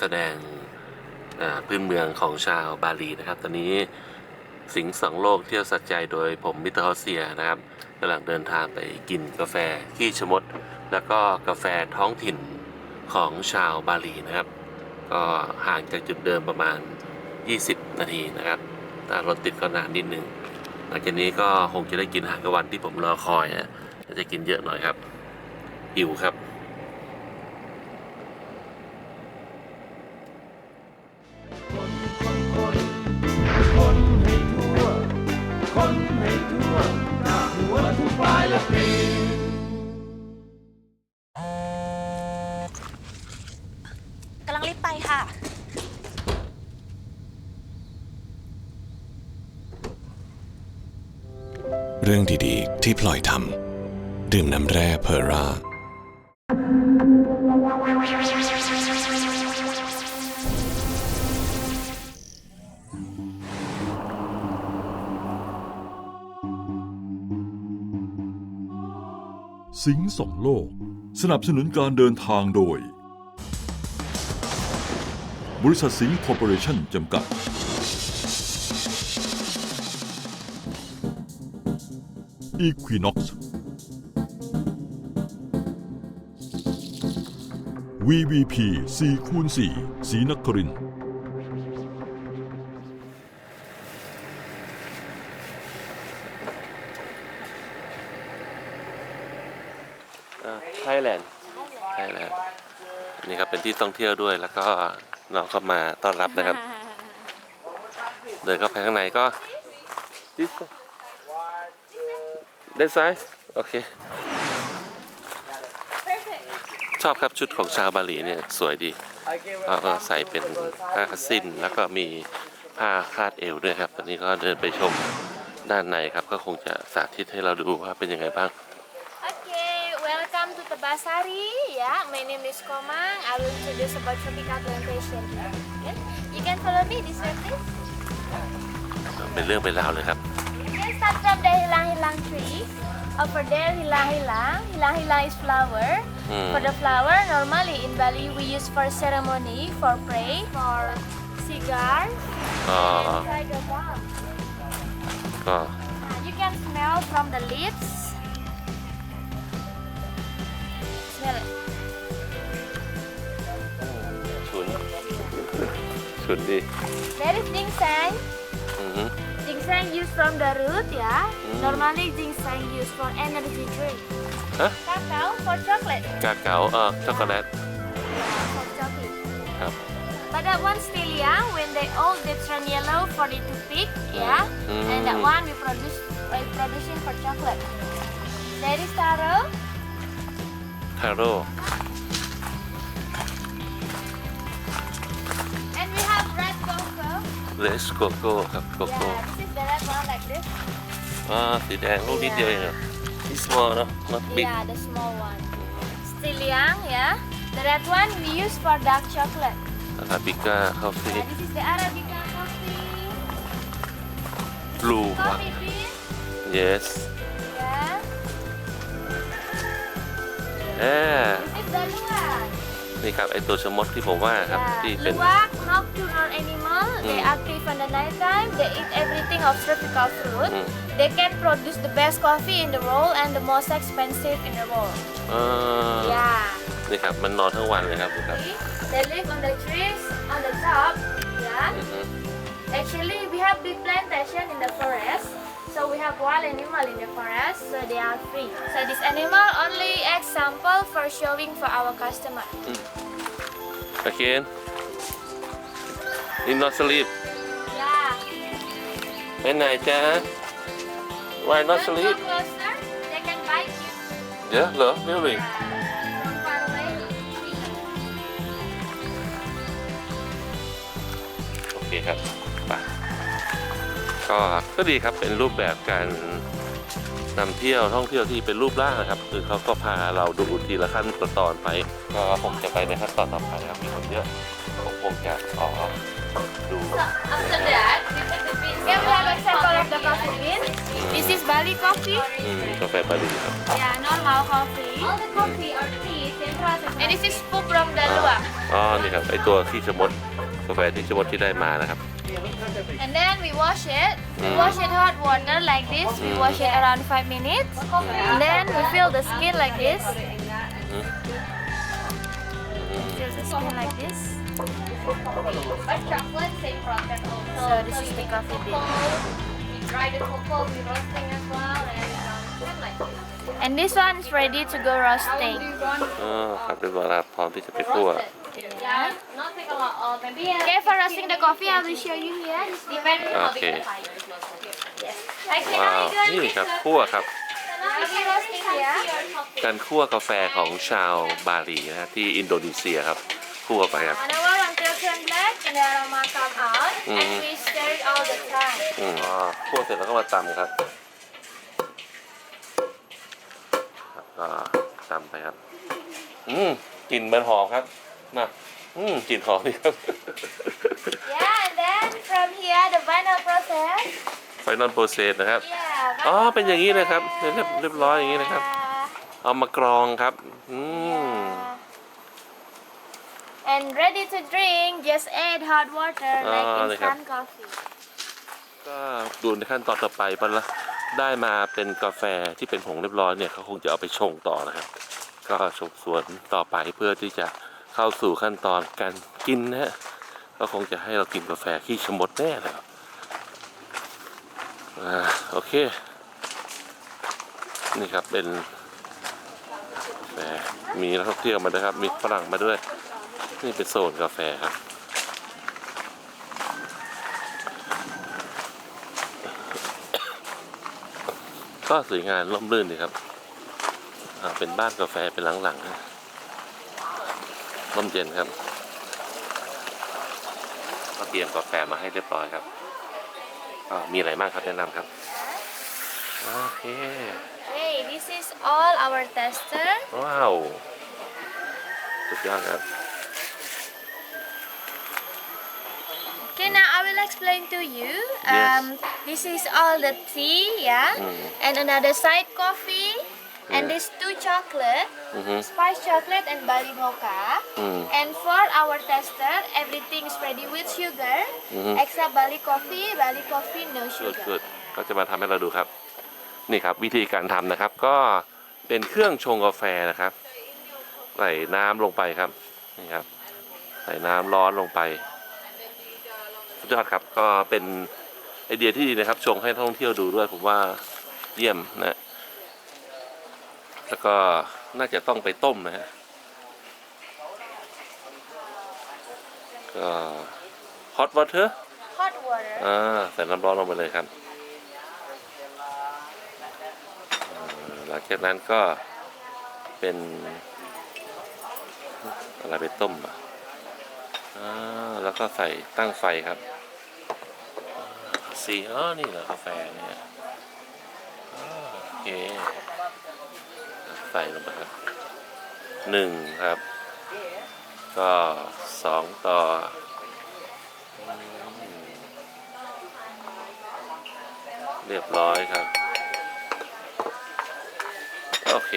แสดงพื้นเมืองของชาวบาหลีนะครับ ตอนนี้สิงห์สองโลกเที่ยวสัจใจโดยผมมิเตอร์ฮอสเซียนะครับกำลังเดินทางไปกินกาแฟขี้ชะมด แล้วก็กาแฟท้องถิ่นของชาวบาหลีนะครับ ก็ห่างจากจุดเดิมประมาณ 20 นาทีนะครับถ้ารถติดก็นานนิดนึงหลังจากนี้ก็คงจะได้กินอาหารกลางวันที่ผมรอคอยนะจะกินเยอะหน่อยครับหิวครับ ที่พลอยทำดื่มน้ำแร่เพอร่า สิงห์สองโลก สนับสนุนการเดินทางโดย บริษัทสิงห์คอร์ปอเรชั่นจำกัด Equinox VVP 4คูณ4สีนครินทร์ไทยแลนด์ไทยแลนด์นี่ครับเป็นที่ท่องเที่ยวด้วยแล้วก็น้องเข้ามาต้อนรับนะครับ เดินเข้าไปข้างในก็ เดนซ้ายโอเค ชอบครับชุดของชาวบาหลีเนี่ยสวยดีแล้วก็ใส่เป็นผ้าสิ้นแล้วก็มีผ้าคาดเอวด้วยครับตอนนี้ก็เดินไปชมด้านในครับ ก็คงจะสาธิตให้เราดูว่าเป็นยังไงบ้าง Okay welcome to the Basari. Yeah, my name is Komang. I will introduce about tropical plantation. Okay? You can follow me this way, please. เป็นเรื่องเป็นราวเลยครับ You can start from the hilang hilang tree. Over there, hilang hilang. Hilang hilang is flower. Hmm. For the flower, normally in Bali we use for ceremony, for pray, for cigar, ก็ and tiger balm. ก็ Uh, you can smell from the leaves. Smell it. ฉุน ฉุนดิ There is ginseng. อือฮึ Ginseng used from the root, yeah. Mm. Normally ginseng used for energy drink. Huh? Cacao for chocolate. กาเก๋าเออช็อกโกแลต Yeah, for chocolate. ครับ But that one still young. When they old, they turn yellow for it to pick, yeah. Mm. And that one we produce, we producing for chocolate. There is taro. ทาโร่ And we have red cocoa. เลสโกโก้ครับโกโก้ Yeah, this is the red one like this. อ่าสีแดงลูกนิดเดียวเองเหรอ This small เนอะ not big Yeah, the small one. Still young, yeah. The red one we use for dark chocolate. อาราบิก้าคอฟฟี่ Yeah, this is the Arabica coffee. บลูว่ะ Coffee bean. yes Yeah. แอ This is the luwak. นี่ครับไอตัวชะมดที่ผมว่าครับ ที่ Yeah. เป็น Luwak, nocturnal animal. They Mm. active in the night time. They eat everything of tropical fruit. Mm. They can produce the best coffee in the world and the most expensive in the world. เออ Yeah. นี่ครับมันนอนทั้งวันเลยครับดูครับ See? They live on the trees on the top. Yeah. อือฮึ Actually, we have big plantation in the forest. So we have wild animal in the forest, so they are free. So this animal only example for showing for our customer. Mm. Again, in not sleep. Yeah. When I can, why not sleep? Closer, they can bite you. Yeah, no, really. Yeah. Okay, ก็ก็ดีครับเป็นรูปแบบการนำเที่ยวท่องเที่ยวที่เป็นรูปร่างนะครับ คือเขาก็พาเราดูทีละขั้นตอนไป ก็ผมจะไปในขั้นตอนต่อไปนะครับมีคนเยอะผมคงจะขอดู After that, we take the bean. Here we have example of the coffee bean. This is Bali coffee. อืมกาแฟบาลีครับ Yeah, normal coffee. All the coffee are tea, And this is spoon from the luwak. อ๋อ นี่ครับ ไอตัวที่ชะมดกาแฟที่ชะมดที่ได้มานะครับ And then we wash it. We Mm. wash it hot water like this. We Mm. wash it around five minutes. And then we fill the skin like this. Mm. Fill the skin like this. So this is the coffee bean. And this one is ready to go roasting. อ๋อครับเรียบร้อยแล้วพร้อมที่จะไปคั่ว Okay, for roasting the coffee, I will show you here. It's depending โอเค Actually, ว้า now ว you do นี่ครับ คั่วครับ Coffee roasting here. การคั่วกาแฟของชาวบาหลีนะฮะที่อินโดนีเซียครับ คั่วไปครับ One hour until turn black and the aroma come out. And Mhm. we stir it all the time. อืมอ๋อคั่วเสร็จแล้วก็มาตำครับครับก็ตำไปครับ อืมกลิ่นมันหอมครับนะอืมกลิ่นหอมนี่ครับ Yeah, and then from here, the final process. ไฟนอลโปรเซสนะครับ Yeah. อ๋อ final เป็นอย่างนี้นะครับ process. เรียบเรียบร้อยอย่างนี้นะครับ Yeah. เอามากรองครับ อืม Yeah. And ready to drink, just add hot water like Ah, instant coffee. ก็ดูในขั้นตอนต่อไปพอละได้มาเป็นกาแฟที่เป็นผงเรียบร้อยเนี่ยเขาคงจะเอาไปชงต่อนะครับ ก็ชงสวนต่อไปเพื่อที่จะเข้าสู่ขั้นตอนการกินนะฮะก็คงจะให้เรากินกาแฟขี้ชะมดแน่เลยครับอ่าโอเค นี่ครับเป็นกาแฟมีนักท่องเที่ยวมาด้วยครับ มีฝรั่งมาด้วย นี่เป็นโซนกาแฟครับก็สวยงามร่มรื่นดีครับอ่าเป็นบ้านกาแฟเป็นหลังๆนะร่มเย็นครับ ก็เตรียมกาแฟมาให้เรียบร้อยครับอ่ามีอะไรบ้างครับแนะนำครับ โอเค Hey, this this is all our tester. ว้าว สุดยอดครับ Okay, now I will explain to you. Yes. Um, this is all the tea, yeah, Mm. and another side coffee, and Yeah. this two chocolate, อือฮึ spice chocolate and Bali mocha. Mm. And for our tester, everything is ready with sugar, Mhm. except Bali coffee. Bali coffee no สุด sugar. สุดก็จะมาทำให้เราดูครับ นี่ครับวิธีการทำนะครับ ก็เป็นเครื่องชงกาแฟนะครับ ใส่น้ำลงไปครับ นี่ครับ ใส่น้ำร้อนลงไปสุ ดยอดครับ ก็เป็นไอเดียที่ดีนะครับชงให้นักท่องเที่ยวดูด้วยผมว่าเยี่ยมนะแล้วก็น่าจะต้องไปต้มนะฮะก็ hot water Hot water. อ่าใส่น้ำร้อนลงไปเลยครับอ่าหลังจากนั้นก็เป็น อะไรไปต้มอะอ่าแล้วก็ใส่ตั้งไฟครับ อ่าสีอ๋อนี่เหรอกาแฟเนี่ยอ่าโอเคใส่ลงไปครับหนึ่งครับ ก็สองต่อเรียบร้อยครับ โอเค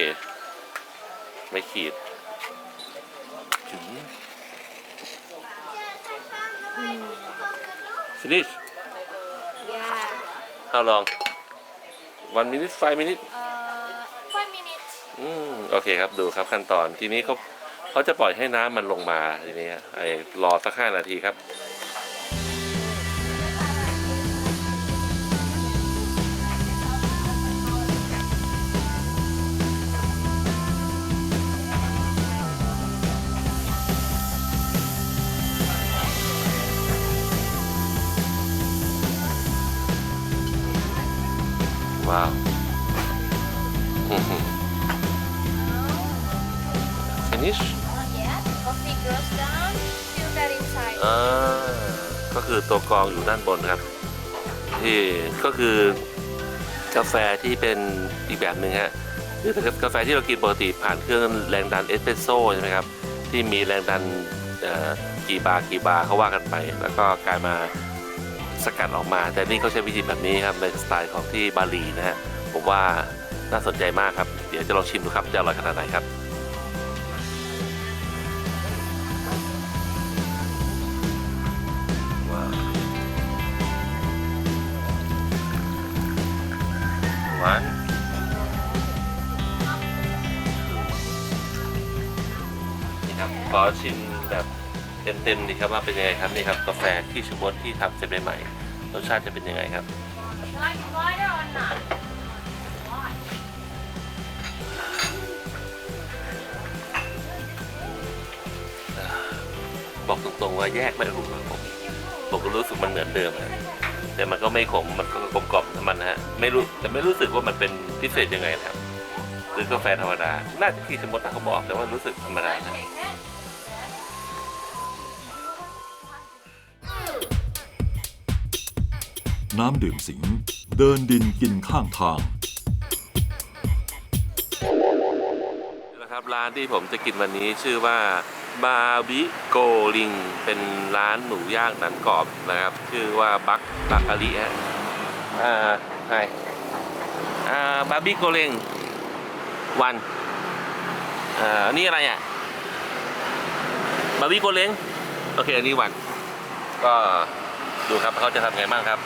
ไม่ขีดถึง finish Yeah. How long one minute five minute Uh, five minutes. อืมโอเคครับดูครับขั้นตอนทีนี้เขาเขาจะปล่อยให้น้ำมันลงมาทีนี้ไอ้รอสักห้านาทีครับ คือตัวกรองอยู่ด้านบนครับที่ก็คือกาแฟที่เป็นอีกแบบหนึ่งฮะคือกาแฟที่เรากินปกติผ่านเครื่องแรงดันเอสเปรสโซ่ใช่ไหมครับที่มีแรงดันกี่บาร์กี่บาร์เขาว่ากันไป แล้วก็กลายมาสกัดออกมา แต่นี่เขาใช้วิธีแบบนี้ครับในสไตล์ของที่บาหลีนะฮะผมว่าน่าสนใจมากครับ เดี๋ยวจะลองชิมดูครับจะอร่อยขนาดไหนครับ หวานนี่ครับขอชิมแบบเต็มๆดีครับว่าเป็นยังไงครับนี่ครับกาแฟที่ชมดที่ทำเสร็จใหม่ๆรสชาติจะเป็นยังไงครับ Like water or not? บอกตรงๆว่าแยกไม่ถูกครับผมผมก็รู้สึกมันเหมือนเดิมนะ แต่มันก็ไม่ขมมันก็กลมกล่อมของมันนะฮะไม่รู้แต่ไม่รู้สึกว่ามันเป็นพิเศษยังไงนะครับหรือกาแฟธรรมดาน่าจะที่สมมตินะเขาบอกแต่ว่ารู้สึกธรรมดานะน้ำดื่มสิง เดินดินกินข้างทางนี่แหละครับร้านที่ผมจะกินวันนี้ชื่อว่า บาบิโกลิง เป็นร้านหมูย่างหนังกรอบนะครับ ชื่อว่าบักบักอาลีฮะอ่าไฮอ่าบาบิโกลิงวันอ่าอันนี้อะไรอะบาบิโกเลงโอเค อันนี้วัน ก็ดูครับเขาจะทำไงบ้างครับ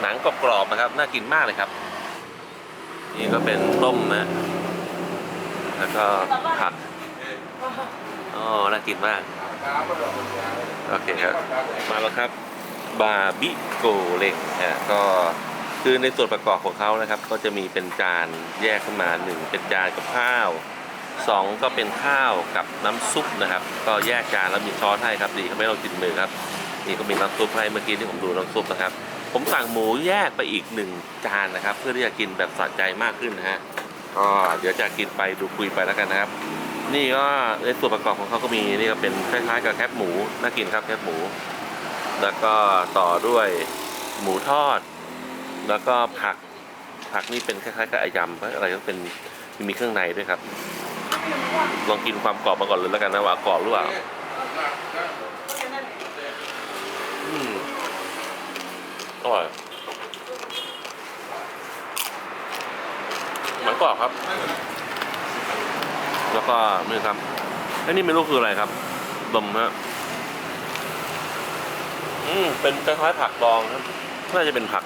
หนังกรอบๆนะครับ น่ากินมากเลยครับ นี่ก็เป็นต้มนะ แล้วก็ผัก อ๋อน่ากินมาก โอเคครับ มาแล้วครับ บาร์บิโกเล็กฮะก็คือในส่วนประกอบของเขานะครับ ก็จะมีเป็นจานแยกขึ้นมาหนึ่งเป็นจานกับข้าวสองก็เป็นข้าวกับน้ำซุปนะครับ ก็แยกจานแล้วมีช้อนให้ครับดีเขาไม่ต้องกินมือครับนี่ก็มีน้ำซุปให้เมื่อกี้ที่ผมดูน้ำซุปนะครับ ผมสั่งหมูแยกไปอีกหนึ่งจานนะครับ เพื่อที่จะกินแบบสะใจมากขึ้นนะฮะก็เดี๋ยวจะกินไปดูคุยไปแล้วกันนะครับ นี่ก็ในส่วนประกอบของเขาก็มีนี่ก็เป็นคล้ายๆกับแคบหมูน่ากินครับแคบหมู แล้วก็ต่อด้วยหมูทอด แล้วก็ผักผักนี่เป็นคล้ายๆกับอายำอะไรก็เป็นมีเครื่องในด้วยครับ ลองกินความกรอบมาก่อนเลยแล้วกันนะว่ากรอบหรือเปล่าอืมอร่อยเหมือนกรอบครับ แล้วก็นี่ครับไอ้นี่ไม่รู้คืออะไรครับ ดมฮะอืมเป็นคล้ายๆผักดองครับน่าจะเป็นผัก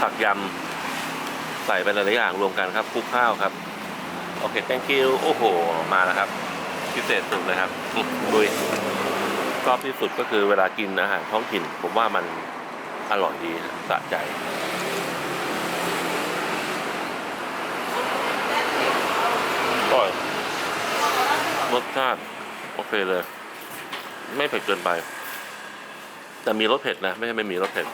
ผักยำใส่ไปหลายๆอย่างรวมกันครับคลุกข้าวครับ โอเค thank you โอ้โห มาแล้วครับ พิเศษสุดเลยครับดุยชอบที่สุดก็คือเวลากินอาหารท้องถิ่น ผมว่ามันอร่อยดีสะใจ อร่อย รสชาติ โอเคเลย ไม่เผ็ดเกินไป แต่มีรสเผ็ดนะ ไม่ใช่ไม่มีรสเผ็ด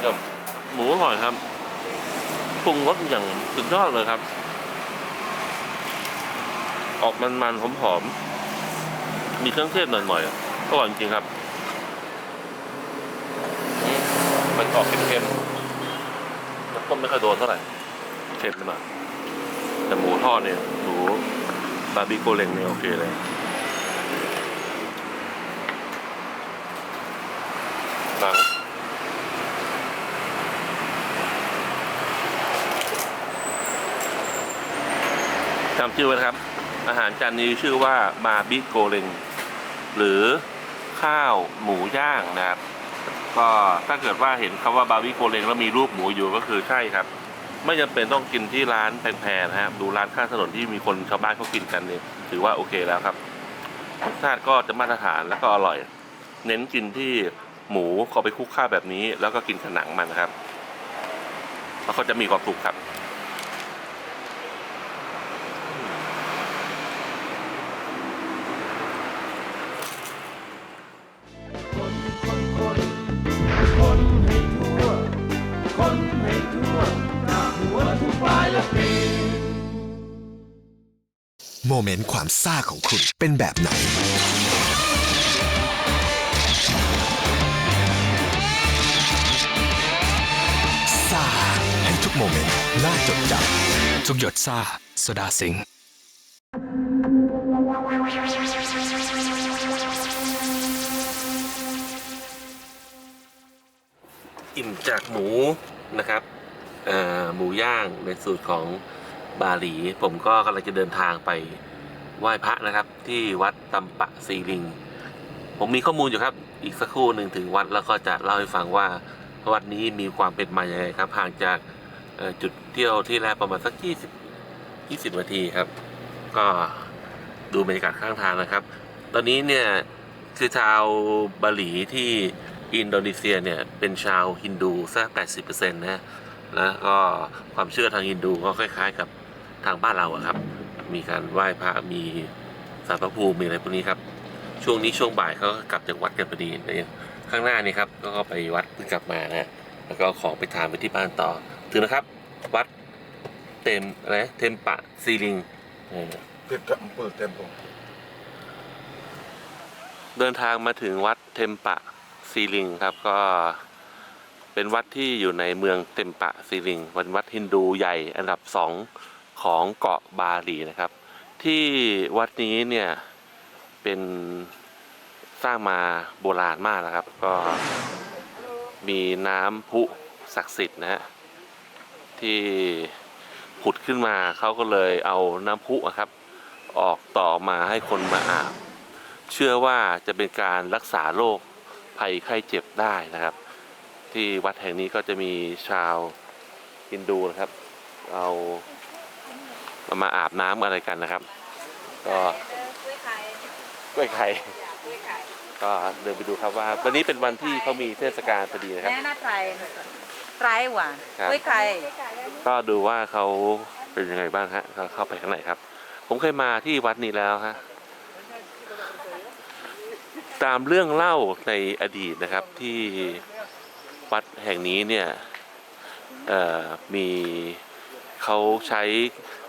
เดี๋ยวหมูอร่อยครับปรุงรสอย่างสุดยอดเลยครับ ออกมันๆหอมๆมีเครื่องเทศหน่อยๆอร่อยจริงๆครับ มันออกเค็มๆ น้ำต้มไม่ค่อยโดนเท่าไหร่เค็มไปหน่อยแต่หมูทอดเนี่ยหมูบาร์บีโกเลงเนี่ยโอเคเลยหนังจำชื่อไว้นะครับ อาหารจานนี้ชื่อว่ามาบิโกเลงหรือข้าวหมูย่างนะครับ ก็ถ้าเกิดว่าเห็นคำว่าบาร์บีโกเลงแล้วมีรูปหมูอยู่ก็คือใช่ครับ ไม่จำเป็นต้องกินที่ร้านแพงๆนะครับดูร้านข้างถนนที่มีคนชาวบ้านเขากินกันเนี่ยถือว่าโอเคแล้วครับรสชาติก็จะมาตรฐานแล้วก็อร่อย เน้นกินที่หมูก็ไปคลุกข้าวแบบนี้ แล้วก็กินขนังมันนะครับแล้วก็จะมีความสุขครับ โมเมนต์ความซ่าของคุณเป็นแบบไหน ซ่าให้ทุกโมเมนต์น่าจดจำทุกหยดซ่าโซดาสิงห์อิ่มจากหมูนะครับเอ่อหมูย่างในสูตรของ บาหลี ผมก็กำลังจะเดินทางไปไหว้พระนะครับ ที่วัดตำปะซีลิง ผมมีข้อมูลอยู่ครับ อีกสักครู่หนึ่งถึงวัดแล้วก็จะเล่าให้ฟังว่าวัดนี้มีความเป็นมาอย่างไรครับห่างจากจุดเที่ยวที่แรกประมาณสัก 20 20นาทีครับ ก็ดูบรรยากาศข้างทางนะครับ ตอนนี้เนี่ยคือชาวบาหลีที่อินโดนีเซียเนี่ยเป็นชาวฮินดูสัก80%นะแล้วก็ความเชื่อทางฮินดูก็คล้ายๆกับ ทางบ้านเราอะครับ มีการไหว้พระมีสารพระภูมิมีอะไรพวกนี้ครับ ช่วงนี้ช่วงบ่ายเขาก็กลับจากวัดกันพอดีเนี่ยข้างหน้านี่ครับก็ไปวัดเพิ่งกลับมานะแล้วก็เอาของไปทานไปที่บ้านต่อถึงนะครับ วัดเต็มอะไรนะเทมปะซีลิงเออเดินทางมาถึงวัดเทมปะซีลิงครับก็เป็นวัดที่อยู่ในเมืองเทมปะซีลิงเป็นวัดฮินดูใหญ่อันดับสอง ของเกาะบาหลีนะครับ ที่วัดนี้เนี่ยเป็นสร้างมาโบราณมากนะครับ ก็มีน้ำพุศักดิ์สิทธิ์นะฮะที่ผุดขึ้นมาเขาก็เลยเอาน้ำพุอะครับ ออกต่อมาให้คนมาอาบ เชื่อว่าจะเป็นการรักษาโรคภัยไข้เจ็บได้นะครับ ที่วัดแห่งนี้ก็จะมีชาวฮินดูนะครับ เอา เอามาอาบน้ำอะไรกันนะครับ ก็กล้วยไข่ก็เดินไปดูครับว่า วันนี้เป็นวันที่เขามีเทศกาลพอดีนะครับแน่น่าไตรไตรหวานครับกล้วยไข่ก็ดูว่าเขาเป็นยังไงบ้างฮะก็เข้าไปข้างในครับ ผมเคยมาที่วัดนี้แล้วฮะตามเรื่องเล่าในอดีตนะครับที่วัดแห่งนี้เนี่ยเอ่อมีเขาใช้เล็บ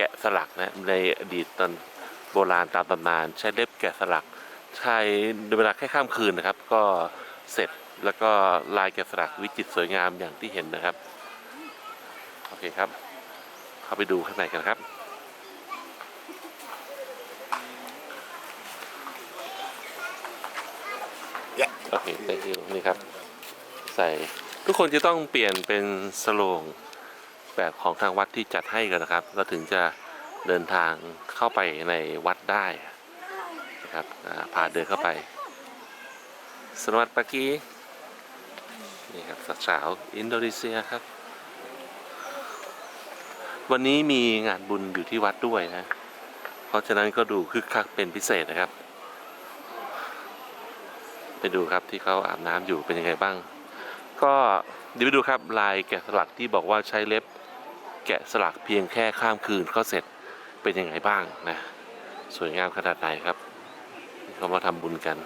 แกะสลักนะในอดีตตอนโบราณตามตำนาน ใช้เล็บแกะสลัก ใช้ในเวลาแค่ข้ามคืนนะครับ ก็เสร็จแล้วก็ลายแกะสลักวิจิตรสวยงามอย่างที่เห็นนะครับ โอเคครับ เข้าไปดูข้างในกันครับโอเค thank you นี่ครับ ใส่ทุกคนจะต้องเปลี่ยนเป็นสโลง แบบของทางวัดที่จัดให้กันนะครับ เราถึงจะเดินทางเข้าไปในวัดได้นะครับอ่าพาเดินเข้าไป สวัสดีปากีนี่ครับสาวอินโดนีเซียครับ วันนี้มีงานบุญอยู่ที่วัดด้วยนะ เพราะฉะนั้นก็ดูคึกคักเป็นพิเศษนะครับ ไปดูครับที่เขาอาบน้ำอยู่เป็นยังไงบ้าง ก็เดี๋ยวไปดูครับลายแกะสลักที่บอกว่าใช้เล็บ แกะสลักเพียงแค่ข้ามคืนก็เสร็จเป็นยังไงบ้างนะ สวยงามขนาดไหนครับเขามาทำบุญกัน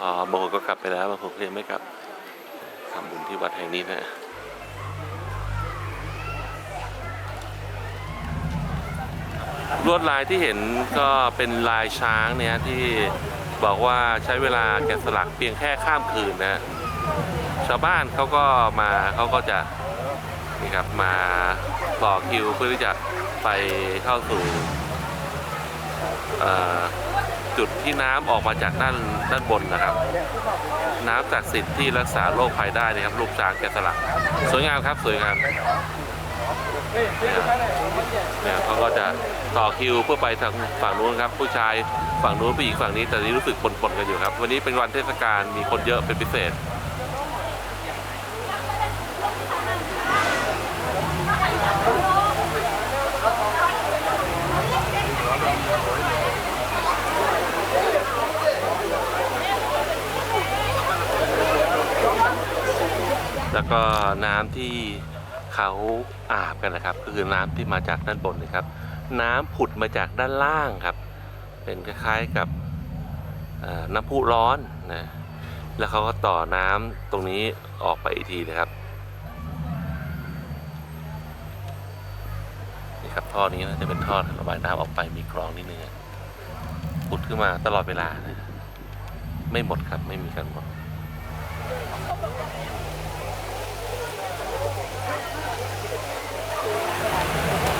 อ๋อบางคนก็กลับไปแล้วบางคนยังไม่กลับทำบุญที่วัดแห่งนี้นะลวดลายที่เห็นก็เป็นลายช้างเนี่ยที่บอกว่าใช้เวลาแกะสลักเพียงแค่ข้ามคืนนะ ชาวบ้านเขาก็มาเขาก็จะ นี่ครับมาต่อคิวเพื่อที่จะไปเข้าสู่จุดที่น้ำออกมาจากด้านด้านบนนะครับ น้ำศักสิทธิ์ที่รักษาโรคภัยได้นะครับรูปช้างแกะสลักสวยงามครับสวยงามเนี่ยเขาก็จะต่อคิวเพื่อไปทางฝั่งนู้นครับ ผู้ชายฝั่งนู้นผู้หญิงฝั่งนี้แต่นี้รู้สึกปนๆกันอยู่ครับ วันนี้เป็นวันเทศกาลมีคนเยอะเป็นพิเศษ ก็น้ำที่เขาอาบกันนะครับ ก็คือน้ำที่มาจากด้านบนนะครับ น้ำผุดมาจากด้านล่างครับ เป็นคล้ายๆกับน้ำพุร้อนนะแล้วเขาก็ต่อน้ำตรงนี้ออกไปอีกทีนะครับนี่ครับท่อนี้นะจะเป็นท่อระบายน้ำออกไปมีกรองนิดนึงผุดขึ้นมาตลอดเวลานะไม่หมดครับไม่มีการหมด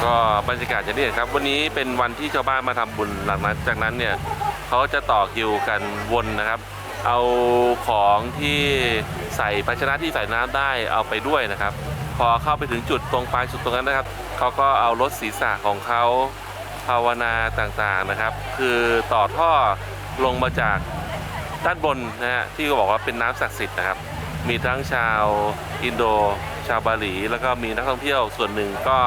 ก็บรรยากาศจะนี่ครับ วันนี้เป็นวันที่ชาวบ้านมาทำบุญหลังนั้นจากนั้นเนี่ยเขาจะต่อคิวกันวนนะครับ เอาของที่ใส่ภาชนะที่ใส่น้ำได้เอาไปด้วยนะครับ พอเข้าไปถึงจุดตรงปลายสุดตรงนั้นนะครับเขาก็เอารถศีรษะของเขาภาวนาต่างๆนะครับ คือต่อท่อลงมาจากด้านบนนะฮะที่เขาบอกว่าเป็นน้ำศักดิ์สิทธิ์นะครับ มีทั้งชาวอินโด ชาวบาหลี แล้วก็มีนักท่องเที่ยวส่วนหนึ่งก็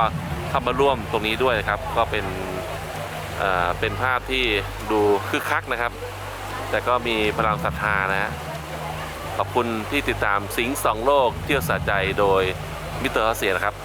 เข้ามาร่วมตรงนี้ด้วยนะครับ ก็เป็นเอ่อเป็นภาพที่ดูคึกคักนะครับ แต่ก็มีพลังศรัทธานะฮะขอบคุณที่ติดตามสิงสองโลกเที่ยวสะใจโดยมิเตอร์เสียนะครับ